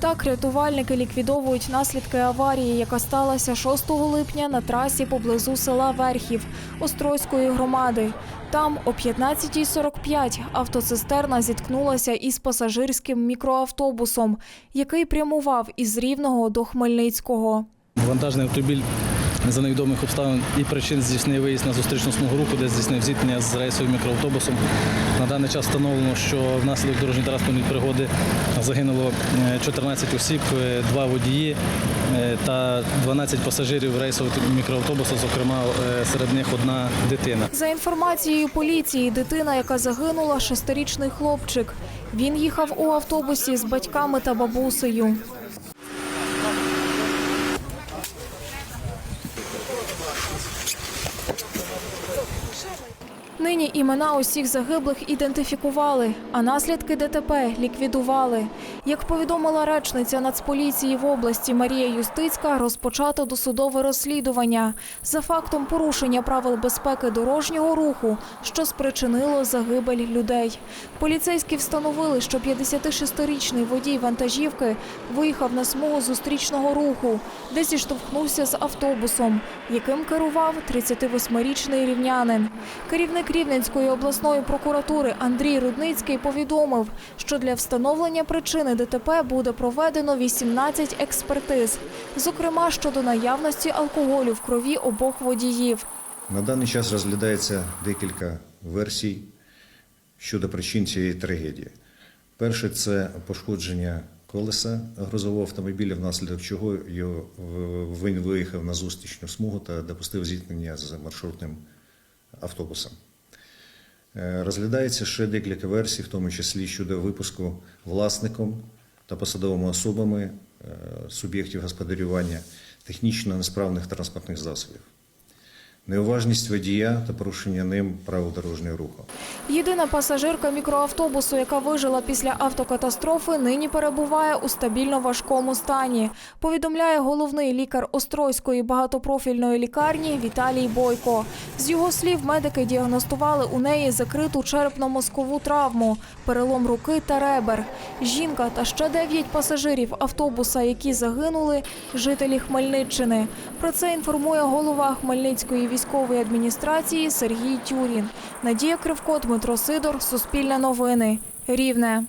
Так рятувальники ліквідовують наслідки аварії, яка сталася 6 липня на трасі поблизу села Верхів Острозької громади. Там о 15.45 автоцистерна зіткнулася із пасажирським мікроавтобусом, який прямував із Рівного до Хмельницького. Вантажний автомобіль за невідомих обставин і причин здійснив виїзд на зустрічну руху, де здійснив зіткнення з рейсовим мікроавтобусом. На даний час встановлено, що внаслідок дорожньо-транспортної пригоди загинуло е, 14 осіб, е, два водії е, та 12 пасажирів рейсового мікроавтобуса, зокрема е, серед них одна дитина. За інформацією поліції, дитина, яка загинула, шестирічний хлопчик. Він їхав у автобусі з батьками та бабусею. Нині імена усіх загиблих ідентифікували, а наслідки ДТП ліквідували. Як повідомила речниця Нацполіції в області Марія Юстицька, розпочато досудове розслідування за фактом порушення правил безпеки дорожнього руху, що спричинило загибель людей. Поліцейські встановили, що 56-річний водій вантажівки виїхав на смугу зустрічного руху, де зіштовхнувся з автобусом, яким керував 38-річний рівнянин. Керівник Рівненської обласної прокуратури Андрій Рудницький повідомив, що для встановлення причини ДТП буде проведено 18 експертиз, зокрема щодо наявності алкоголю в крові обох водіїв. На даний час розглядається декілька версій щодо причин цієї трагедії. Перше це пошкодження колеса грузового автомобіля, внаслідок чого він виїхав на зустрічну смугу та допустив зіткнення з маршрутним автобусом. Е, Розглядається ще декілька версій, в тому числі щодо випуску власником та посадовими особами е, суб'єктів господарювання технічно несправних транспортних засобів неуважність водія та порушення ним правил дорожнього руху. Єдина пасажирка мікроавтобусу, яка вижила після автокатастрофи, нині перебуває у стабільно важкому стані. Повідомляє головний лікар Острозької багатопрофільної лікарні Віталій Бойко. З його слів, медики діагностували у неї закриту черепно-мозкову травму, перелом руки та ребер. Жінка та ще дев'ять пасажирів автобуса, які загинули, жителі Хмельниччини. Про це інформує голова Хмельницької військової адміністрації Сергій Тюрін. Надія Кривко, Дмитро Сидор, Суспільне новини. Рівне.